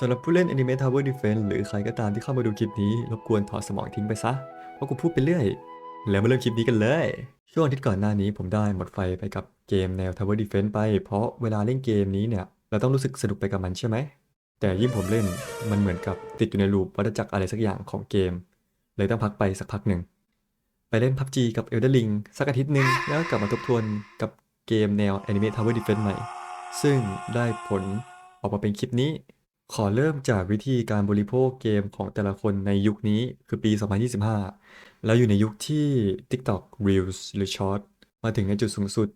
สำหรับผู้เล่น Anime Tower Defense หรือใครก็ตามที่เข้ามาดูคลิปนี้ รบกวนถอดสมองทิ้งไปซะ เพราะกูพูดไปเรื่อย แล้วมาเริ่มคลิปนี้กันเลย ช่วงอาทิตย์ก่อนหน้านี้ผมได้หมดไฟไปกับเกมแนว Tower Defense ไป เพราะเวลาเล่นเกมนี้เนี่ย เราต้องรู้สึกสนุกไปกับมันใช่ไหม แต่ยิ่งผมเล่นมันเหมือนกับติดอยู่ในลูปวัฏจักรอะไรสักอย่างของเกม เลยต้องพักไปสักพักหนึ่ง ไปเล่น PUBG กับ Elden Ring สักอาทิตย์หนึ่งแล้วกลับมาทบทวนกับเกมแนว Anime Tower Defense ใหม่ ซึ่งได้ผลออกมาเป็นคลิปนี้ ขอเริ่มจากวิธีการบริโภคเกมของแต่ละคนในยุคนี้คือปี 2025 แล้วอยู่ในยุคที่ TikTok Reels หรือ Short มาถึงในจุดสูงสุด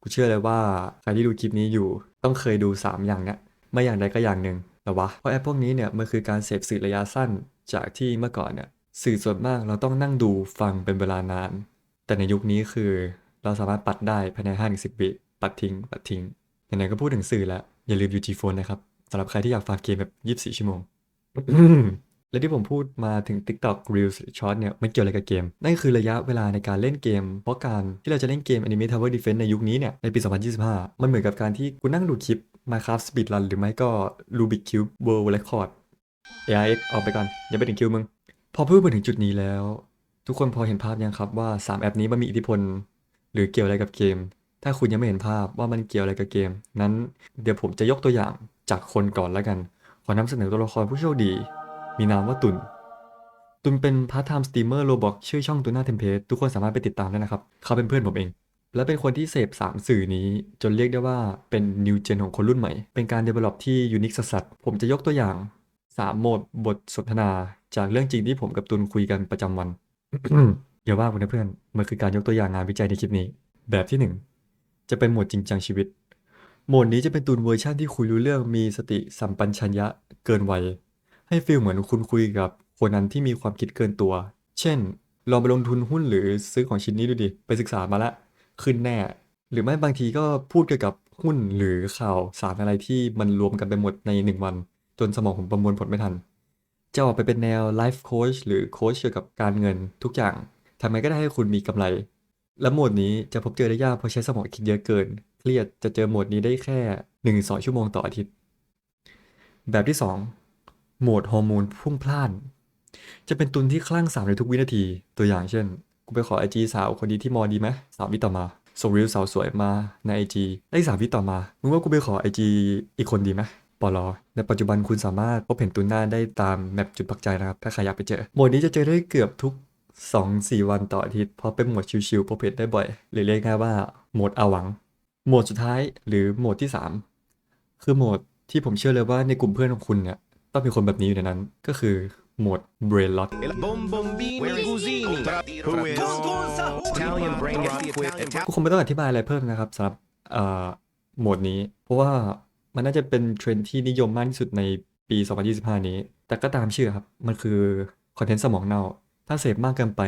กูเชื่อเลยว่าใครที่ดูคลิปนี้อยู่ต้องเคยดู 3 อย่างเนี้ยไม่อย่างใดก็อย่างหนึ่งแต่วะ เพราะแอปพวกนี้เนี่ยมันคือการเสพสื่อระยะสั้นจากที่เมื่อก่อนเนี่ยสื่อส่วนมากเราต้องนั่งดูฟังเป็นเวลานาน แต่ในยุคนี้คือเราสามารถปัดได้ภายใน5-10วิปัดทิ้ง ปัดทิ้งไหนๆก็พูดถึงสื่อแล้วอย่าลืม UG Phone นะครับ สำหรับใครที่อยากฟาร์มเกมแบบ 24 ชั่วโมง และที่ผมพูดมาถึง TikTok Reels หรือ Short เนี่ยมันเกี่ยวอะไรกับเกม นั่นก็คือระยะเวลาในการเล่นเกม เพราะการที่เราจะเล่นเกม Anime Tower Defense ในยุคนี้เนี่ย ในปี 2025 มันเหมือนกับการที่กูนั่งดูคลิป Minecraft Speedrun หรือไม่ก็ Rubik Cube World Record AIX ออกไปก่อนอย่าไปถึงคิวมึง พอพูดมาถึงจุดนี้แล้ว ทุกคนพอเห็นภาพยังครับว่า 3 แอปนี้มันมีอิทธิพล หรือเกี่ยวอะไรกับเกม ถ้าคุณยังไม่เห็นภาพว่ามันเกี่ยวอะไรกับเกม นั้นเดี๋ยวผมจะยกตัวอย่าง จากคนก่อนแล้วกัน ขอนำเสนอตัวละครผู้โชคดี มีนามว่าตุนตุนเป็นพาร์ทไทม์สตรีมเมอร์โรบอกชื่อช่องตุนหน้าเทมเพลตทุกคนสามารถไปติดตามได้นะครับ เขาเป็นเพื่อนผมเอง และเป็นคนที่เสพ 3 สื่อนี้ จนเรียกได้ว่าเป็นนิวเจนของคนรุ่นใหม่ เป็นการ develop ที่ยูนิคสัสๆผมจะยกตัวอย่าง 3 โหมดบทสนทนา จากเรื่องจริงที่ผมกับตุนคุยกันประจำวันอย่าว่าผมนะเพื่อนมันคือการยกตัวอย่างงานวิจัยในคลิปนี้ แบบที่ 1 จะเป็นโหมดจริงจังชีวิต โหมดนี้จะเป็นตูนเวอร์ชั่นที่คุยรู้เรื่องมีสติสัมปัญชัญญะเกินวัย ให้ฟีลเหมือนคุณคุยกับคนนั้นที่มีความคิดเกินตัว เช่น ลองไปลงทุนหุ้นหรือซื้อของชิ้นนี้ดูดิ ไปศึกษามาละขึ้นแน่ หรือไม่บางทีก็พูดเกี่ยวกับหุ้นหรือข่าวสารอะไรที่มันรวมกันไปหมดในหนึ่งวัน จนสมองผมประมวลผลไม่ทัน จะออกไปเป็นแนวไลฟ์โค้ชหรือโค้ชเกี่ยวกับการเงินทุกอย่างทำไงก็ได้ให้คุณมีกำไร และโหมดนี้จะพบเจอได้ยากเพราะใช้สมองคิดเยอะเกิน เครียดจะเจอโหมดนี้ได้แค่1นสชั่วโมงต่ออาทิตย์ แบบที่ 2 โหมดฮอร์โมนพุ่งพล่าน จะเป็นตุนที่คลั่งสามในทุกวินาที ตัวอย่างเช่น กูไปขอไอจีสาวคนดีที่มอดีไหมสามวิต่อมา ส่งรีวิวสาวสวยมาในไอจีได้สามวิต่อมา มึงว่ากูไปขอไอจีอีกคนดีไหมปลอในปัจจุบันคุณสามารถพบเห็นตุนหน้าได้ตามแมปจุดปักใจนะครับ ถ้าใครอยากไปเจอ โหมดนี้จะเจอได้เกือบทุก 2-4 วันต่ออาทิตย์ เพราะเป็นโหมดชิลๆพบเห็นได้บ่อยหรือเรียกง่ายว่าโหมดอาหวัง โหมดสุดท้ายหรือโหมดที่ 3 คือโหมดที่ผมเชื่อเลยว่าในกลุ่มเพื่อนของคุณเนี่ยต้องมีคนแบบนี้อยู่ในนั้น ก็คือโหมด Brain Rot Bombombini Gusini Who is Italian brain rot with กูคงไม่ต้องอธิบายอะไรเพิ่มนะครับสำหรับเอ่อโหมดนี้ เพราะว่ามันน่าจะเป็นเทรนด์ที่นิยมมากที่สุดในปี 2025 นี้ แต่ก็ตามชื่อครับ มันคือคอนเทนต์สมองเน่า ถ้าเสพมากเกินไป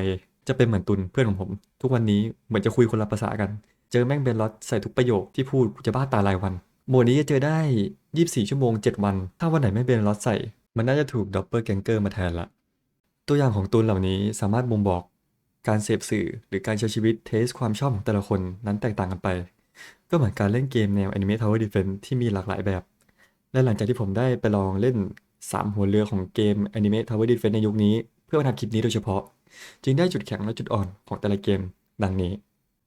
จะเป็นเหมือนตุนเพื่อนของผม ทุกวันนี้เหมือนจะคุยคนละภาษากัน เจอแม่งเบนล็อตใส่ทุกประโยคที่พูดกูจะบ้าตายรายวันโหมดนี้จะเจอได้ 24 ชั่วโมง 7 วัน ถ้าวันไหนไม่เบนล็อตใส่ มันน่าจะถูกดอปเปอร์แกงเกอร์มาแทนละ ตัวอย่างของตุนเหล่านี้สามารถบ่งบอกการเสพสื่อหรือการใช้ชีวิตเทสความชอบของแต่ละคนนั้นแตกต่างกันไป ก็เหมือนการเล่นเกมแนว Anime Tower Defense ที่มีหลากหลายแบบ และหลังจากที่ผมได้ไปลองเล่น 3 หัวเรือของเกม Anime Tower Defense ในยุคนี้ เพื่อมาทำคลิปนี้โดยเฉพาะ จึงได้จุดแข็งและจุดอ่อนของแต่ละเกม ดังนี้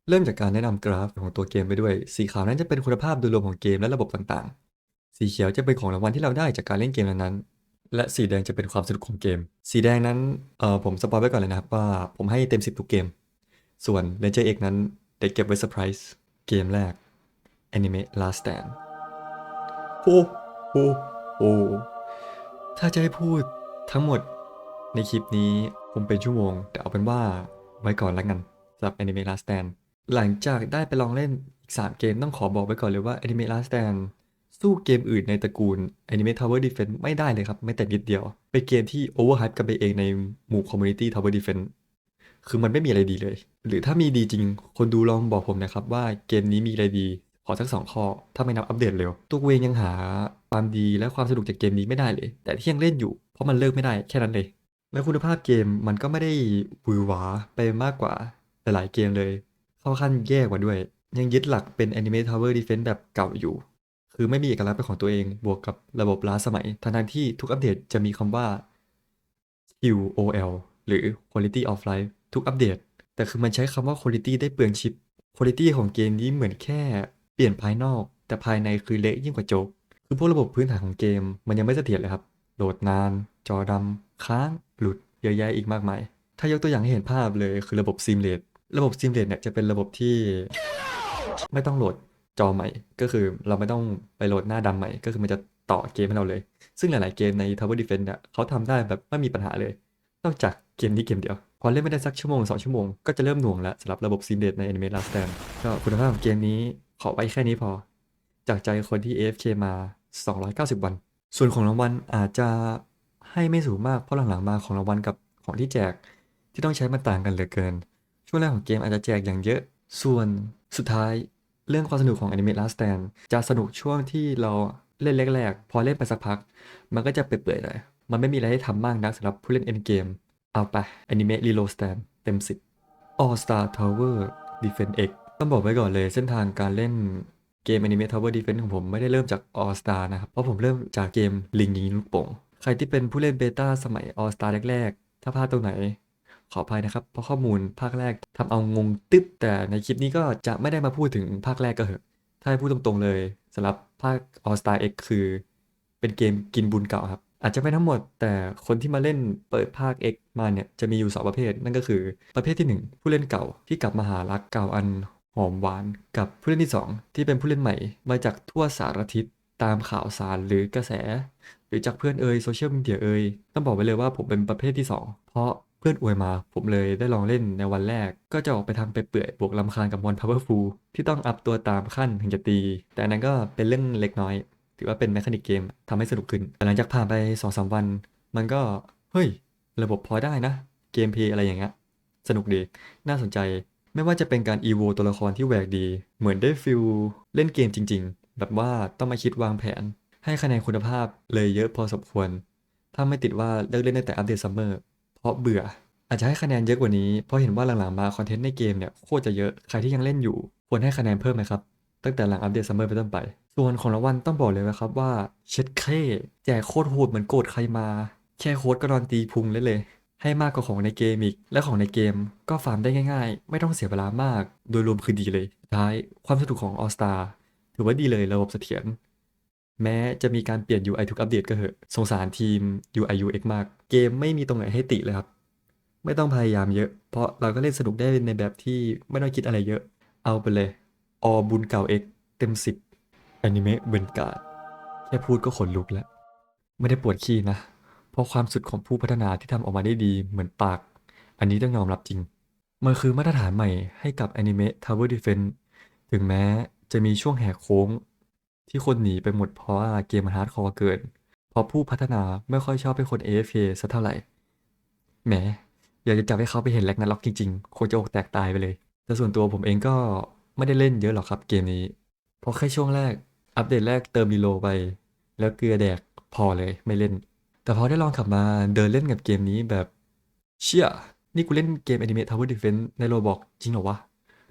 เริ่มจากการแนะนำกราฟของตัวเกมไปด้วย สีขาวนั้นจะเป็นคุณภาพโดยรวมของเกมและระบบต่างๆ สีเขียวจะเป็นของรางวัลที่เราได้จากการเล่นเกมนั้นๆ และสีแดงจะเป็นความสนุกของเกม สีแดงนั้นเอ่อผมสปอยไว้ก่อนเลยนะครับว่าผมให้เต็ม 10 ทุกเกม ส่วน Ranger X นั้นได้เก็บไว้เซอร์ไพรส์เกมแรก Anime Last Stand โอ้โหโอ้ถ้าจะให้พูดทั้งหมดในคลิปนี้คงเป็นชั่วโมง แต่เอาเป็นว่าไว้ก่อนแล้วกันสำหรับ Anime Last Stand หลังจากได้ไปลองเล่นอีก 3 เกมต้องขอบอกไว้ก่อนเลยว่า Anime Last Stand สู้เกมอื่นในตระกูล Anime Tower Defense ไม่ได้เลยครับ ไม่แต่นิดเดียว เป็นเกมที่ overhype กันไปเองในหมู่ Community Tower Defense คือมันไม่มีอะไรดีเลย หรือถ้ามีดีจริง คนดูลองบอกผมนะครับว่าเกมนี้มีอะไรดี ขอสักสองข้อ ถ้าไม่นับอัปเดตเร็ว ตัวเองยังหาความดีและความสนุกจากเกมนี้ไม่ได้เลย แต่ที่ยังเล่นอยู่ เพราะมันเลิกไม่ได้แค่นั้นเลย และคุณภาพเกมมันก็ไม่ได้วือหวาไปมากกว่าหลายๆเกมเลย เข้าขั้นแย่กว่าด้วย ยังยึดหลักเป็น Anime Tower Defense แบบเก่าอยู่ คือไม่มีเอกลักษณ์เป็นของตัวเองบวกกับระบบล้าสมัยทั้งที่ทุกอัปเดตจะมีคำว่า QOL หรือ Quality of Life ทุกอัปเดต แต่คือมันใช้คำว่า Quality ได้เปลืองชิป Quality ของเกมนี้เหมือนแค่เปลี่ยนภายนอก แต่ภายในคือเละยิ่งกว่าโจ๊กคือพวกระบบพื้นฐานของเกม มันยังไม่เสถียรเลยครับโหลดนาน จอดำค้าง หลุดเยอะแยะอีกมากมาย ถ้ายกตัวอย่างให้เห็นภาพเลยคือระบบ Seamless ระบบ Seamless เนี่ยจะเป็นระบบที่ไม่ต้องโหลดจอใหม่ ก็คือเราไม่ต้องไปโหลดหน้าดำใหม่ ก็คือมันจะต่อเกมให้เราเลย ซึ่งหลายๆเกมใน Tower Defense เนี่ยเขาทำได้แบบไม่มีปัญหาเลย นอกจากเกมนี้เกมเดียว พอเล่นไม่ได้สักชั่วโมงสองชั่วโมงก็จะเริ่มหน่วงแล้วสำหรับระบบ Seamless ใน Anime Last Stand ก็คุณภาพของเกมนี้ขอไว้แค่นี้พอ จากใจคนที่ AFK มา 290 วัน ส่วนของรางวัลอาจจะให้ไม่สูงมากเพราะหลังๆมาของรางวัลกับของที่แจกที่ต้องใช้มันต่างกันเหลือเกิน ช่วงแรกของเกมอาจจะแจกอย่างเยอะ ส่วนสุดท้ายเรื่องความสนุกของ Anime Last Stand จะสนุกช่วงที่เราเล่นแรกๆ พอเล่นไปสักพัก มันก็จะเปื่อยๆหน่อยมันไม่มีอะไรให้ทำมากนักสำหรับผู้เล่น Endgame เอาไป Anime Reload Stand เต็ม 10 All Star Tower Defense X ต้องบอกไว้ก่อนเลยเส้นทางการเล่นเกม Anime Tower Defense ของผมไม่ได้เริ่มจาก All Star นะครับ เพราะผมเริ่มจากเกมลิงยิงลูกโป่ง ใครที่เป็นผู้เล่นเบต้าสมัย All Star แรกๆ ถ้าพลาดตรงไหน ขออภัยนะครับ เพราะข้อมูลภาคแรกทำเอางงตึ๊บแต่ในคลิปนี้ก็จะไม่ได้มาพูดถึงภาคแรกก็เหอะถ้าให้พูดตรงๆเลยสำหรับภาค All Star X คือเป็นเกมกินบุญเก่าครับ อาจจะไม่ทั้งหมด แต่คนที่มาเล่นเปิดภาค X มาเนี่ยจะมีอยู่ 2 ประเภท นั่นก็คือประเภทที่ 1 ผู้เล่นเก่าที่กลับมาหารักเก่าอันหอมหวาน กับผู้เล่นที่ 2 ที่เป็นผู้เล่นใหม่ มาจากทั่วสารทิศตามข่าวสารหรือกระแส หรือจากเพื่อนเอ่ยโซเชียลมีเดียเอ่ยต้องบอกไว้เลยว่าผมเป็นประเภทที่ 2 เพราะ เพื่อนอวยมา ผมเลยได้ลองเล่นในวันแรก ก็จะออกไปทางไปเปื่อยบวกลำคาญกับมอนพาวเวอร์ฟูลที่ต้องอัพตัวตามขั้นถึงจะตี แต่นั้นก็เป็นเรื่องเล็กน้อย ถือว่าเป็นแมคานิกเกมทำให้สนุกขึ้น แต่หลังจากผ่านไป2อสวัน มันก็ เฮ้ย ระบบพอได้นะ เกมเพย์อะไรอย่างเงี้ยสนุกดี น่าสนใจ ไม่ว่าจะเป็นการอีโวตัวละครที่แหวกดี เหมือนได้ฟิลเล่นเกมจริง ๆ แบบว่าต้องมาคิดวางแผน ให้คะแนนคุณภาพเลยเยอะพอสมควร ถ้าไม่ติดว่าเลิกเล่นตั้งแต่อัปเดตซัมเมอร์ เพราะเบื่อ อาจจะให้คะแนนเยอะกว่านี้ เพราะเห็นว่าหลังๆมาคอนเทนต์ในเกมเนี่ยโคตรจะเยอะ ใครที่ยังเล่นอยู่ควรให้คะแนนเพิ่มไหมครับ ตั้งแต่หลังอัปเดตซัมเมอร์ไปต้นไป ส่วนของรางวัลต้องบอกเลยนะครับว่าเช็ดเคแจกโคตรโหดเหมือนโกรธใครมา แค่โค้ดก็นอนตีพุงเลยเลย ให้มากกว่าของในเกมอีก และของในเกมก็ฟาร์มได้ง่าย ๆ ไม่ต้องเสียเวลามาก โดยรวมคือดีเลย ท้ายความสนุกของ All Star ถือว่าดีเลยระบบเสถียรแม้จะมีการเปลี่ยน UI ทุกอัปเดตก็เหอะ สงสารทีม UI UX มาก เกมไม่มีตรงไหนให้ติเลยครับ ไม่ต้องพยายามเยอะ เพราะเราก็เล่นสนุกได้ในแบบที่ไม่ต้องคิดอะไรเยอะ เอาไปเลย ออบุญเก่า X เต็ม10อนิเมะเวนการ์ดแค่พูดก็ขนลุกแล้ว ไม่ได้ปวดขี้นะ เพราะความสุดของผู้พัฒนาที่ทำออกมาได้ดีเหมือนปาก อันนี้ต้องยอมรับจริง มันคือมาตรฐานใหม่ให้กับอนิเมะ Tower Defense ถึงแม้จะมีช่วงแหกโค้ง ที่คนหนีไปหมดเพราะว่าเกมมันฮาร์ดคอร์เกิน เพราะผู้พัฒนาไม่ค่อยชอบให้คน AFK สักเท่าไหร่แหมอยากจะจับให้เขาไปเห็นแลกนาล็อกจริงๆ คงจะอกแตกตายไปเลย แต่ส่วนตัวผมเองก็ไม่ได้เล่นเยอะหรอกครับเกมนี้ เพราะแค่ช่วงแรก อัปเดตแรกเติมรีโลไป แล้วเกลือแดกพอเลยไม่เล่น แต่พอได้ลองขับมาเดินเล่นกับเกมนี้แบบเชี่ยนี่กูเล่นเกม Anime Tower Defense ในโรบอกจริงเหรอวะ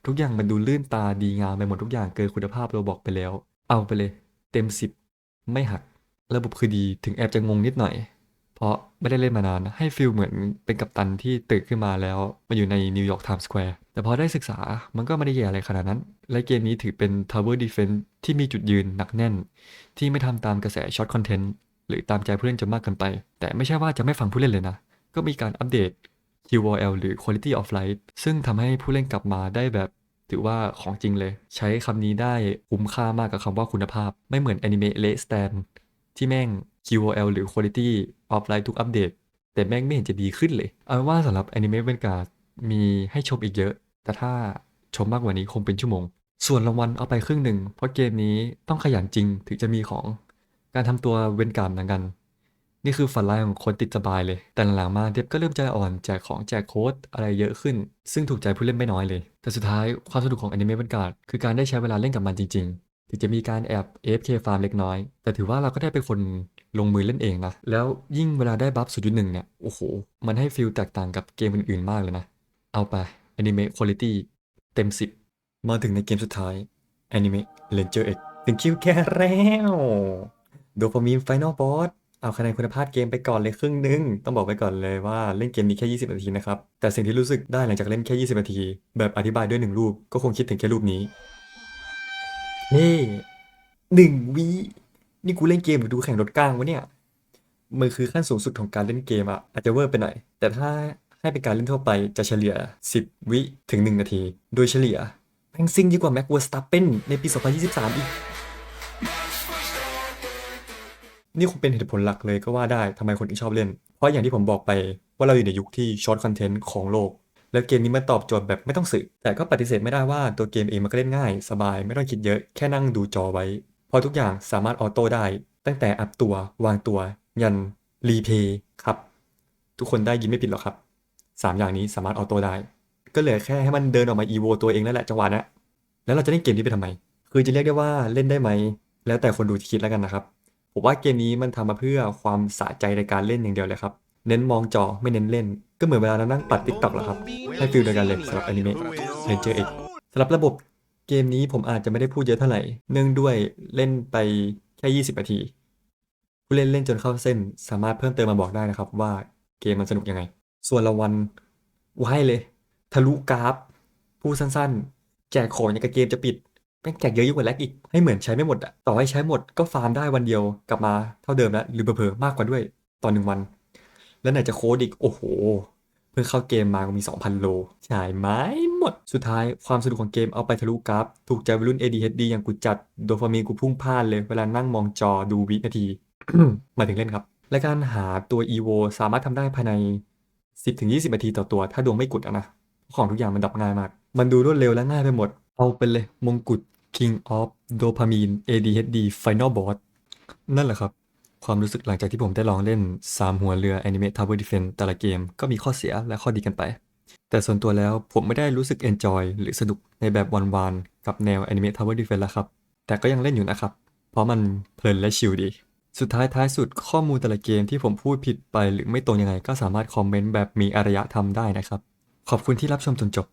ทุกอย่างมันดูลื่นตาดีงามไปหมดทุกอย่างเกินคุณภาพโรบอกไปแล้ว เอาไปเลย เต็ม 10 ไม่หัก ระบบคือดีถึงแอบจะงงนิดหน่อย เพราะไม่ได้เล่นมานาน ให้ฟิลเหมือนเป็นกัปตันที่ตื่นขึ้นมาแล้วมาอยู่ในนิวยอร์กไทม์สแควร์แต่พอได้ศึกษามันก็ไม่ได้แย่อะไรขนาดนั้น และเกมนี้ถือเป็น Tower Defense ที่มีจุดยืนหนักแน่น ที่ไม่ทำตามกระแสช็อตคอนเทนต์หรือตามใจผู้เล่นจนมากเกินไป แต่ไม่ใช่ว่าจะไม่ฟังผู้เล่นเลยนะ ก็มีการอัปเดต QOL หรือ Quality of Life ซึ่งทำให้ผู้เล่นกลับมาได้แบบถือว่าของจริงเลย ใช้คำนี้ได้คุ้มค่ามากกับคำว่าคุณภาพ ไม่เหมือน Anime l a t Stand ที่แม่ง QOL หรือ Quality of Life ทุกอัปเดต แต่แม่งไม่เห็นจะดีขึ้นเลย เอาเป็นว่าสำหรับ Anime v a n g u a r d มีให้ชมอีกเยอะ แต่ถ้าชมมากกว่านี้คงเป็นชั่วโมง ส่วนรางวัลเอาไปครึ่งหนึ่ง เพราะเกมนี้ต้องขยันจริงถึงจะมีของ การทำตัวเวนการ์ดเหมือนกัน นี่คือฝันร้ายของคนติดสบายเลย แต่หลังๆมาเดฟก็เริ่มใจอ่อนแจกของแจกโค้ดอะไรเยอะขึ้น ซึ่งถูกใจผู้เล่นไม่น้อยเลย แต่สุดท้ายความสนุกของอนิเมะเวนการ์ดคือการได้ใช้เวลาเล่นกับมันจริงๆ ถึงจะมีการแอบ AFK ฟาร์มเล็กน้อย แต่ถือว่าเราก็ได้เป็นคนลงมือเล่นเองนะ แล้วยิ่งเวลาได้บัฟ0.1เนี่ย โอ้โห มันให้ฟีลแตกต่างกับเกมอื่นๆมากเลยนะ เอาไปแอนิเมะคุณภาพเต็ม 10 มาถึงในเกมสุดท้าย Anime Ranger X ถึงคิวแกแล้วโดพามีนไฟนอลบอสเอาคะแนนคุณภาพเกมไปก่อนเลยครึ่งหนึง ต้องบอกไว้ก่อนเลยว่าเล่นเกมนี้แค่ 20 นาทีนะครับ แต่สิ่งที่รู้สึกได้หลังจากเล่นแค่ 20 นาที แบบอธิบายด้วยหนึ่งรูปก็คงคิดถึงแค่รูปนี้ เฮ้หนึ่งวินี่กูเล่นเกมหรือดูแข่งรถกลางวะเนี่ยมันคือขั้นสูงสุดของการเล่นเกมอะอาจจะเวอร์ไปหน่อย แต่ถ้าให้เป็นการเล่นทั่วไปจะเฉลี่ย 10 วิถึง 1 นาที โดยเฉลี่ยแม่งซิ่งยิ่งกว่าแม็กเวอร์สตัปเปนในปี 2023 อีก นี่คงเป็นเหตุผลหลักเลยก็ว่าได้ทำไมคนถึงชอบเล่น เพราะอย่างที่ผมบอกไปว่าเราอยู่ในยุคที่ช็อตคอนเทนต์ของโลก แล้วเกมนี้มันตอบโจทย์แบบไม่ต้องสึกแต่ก็ปฏิเสธไม่ได้ว่าตัวเกมเองมันก็เล่นง่าย สบายไม่ต้องคิดเยอะแค่นั่งดูจอไว้พราะทุกอย่างสามารถออโต้ได้ ตั้งแต่อัพตัว วางตัว ยันรีเพย์ครับ ทุกคนได้ยินไม่ผิดหรอกครับสามอย่างนี้สามารถออโต้ได้ ก็เหลือแค่ให้มันเดินออกมาอีโวตัวเองนั่นแหละจังหวะนะแล้วเราจะเล่นเกมนี้ไปทำไม คือจะเรียกได้ว่าเล่นได้ไหม แล้วแต่คนดูจะคิดแล้วกันนะครับผมว่าเกมนี้มันทำมาเพื่อความสะใจในการเล่นอย่างเดียวเลยครับ เน้นมองจอไม่เน้นเล่น ก็เหมือนเวลาเรานั่งปัดติ๊กต็อกแหละครับ ให้ฟีลเดียวกันเลยสำหรับอนิเมะ Ranger X สำหรับระบบเกมนี้ผมอาจจะไม่ได้พูดเยอะเท่าไหร่ เนื่องด้วยเล่นไปแค่ 20 นาที ผู้เล่นเล่นจนเข้าเส้นสามารถเพิ่มเติมมาบอกได้นะครับ ว่าเกมมันสนุกยังไง ส่วนรางวัลว้เลย ทะลุกราฟพูดสั้นๆ แจกของอย่างกับเกมจะปิดแม่งแจกเยอะยิ่งกว่าแลกอีก ให้เหมือนใช้ไม่หมดอะต่อให้ใช้หมดก็ฟาร์มได้วันเดียวกลับมาเท่าเดิมแล้วหรือเผลอๆมากกว่าด้วยตอนหนึ่งวัน แล้วไหนจะโค้ดอีกโอ้โห เพิ่งเข้าเกมมาก็มี 2,000 โลฉายไหม้หมด สุดท้ายความสนุกของเกมเอาไปทะลุกราฟถูกใจวัยรุ่น ADHD อย่างกูจัดโดฟามีนกูพุ่งพลานเลยเวลานั่งมองจอดูวินาที มาถึงเล่นครับ และการหาตัว EVO สามารถทำได้ภายใน 10-20นาทีต่อตัว ถ้าดวงไม่กุดนะของทุกอย่างมันดับง่ายมาก มันดูรวดเร็วและง่ายไปหมด เอาไปเลยมงกุฎ King of Dopamine ADHD Final Boss นั่นแหละครับ ความรู้สึกหลังจากที่ผมได้ลองเล่น 3 หัวเรือ Anime Tower Defense แต่ละเกมก็มีข้อเสียและข้อดีกันไป แต่ส่วนตัวแล้วผมไม่ได้รู้สึก enjoy หรือสนุกในแบบวันๆกับแนว Anime Tower Defense แล้วครับ แต่ก็ยังเล่นอยู่นะครับ เพราะมันเพลินและชิลดี สุดท้ายท้ายสุดข้อมูลแต่ละเกมที่ผมพูดผิดไปหรือไม่ตรงยังไง ก็สามารถคอมเมนต์แบบมีอารยธรรมได้นะครับ ขอบคุณที่รับชมจนจบ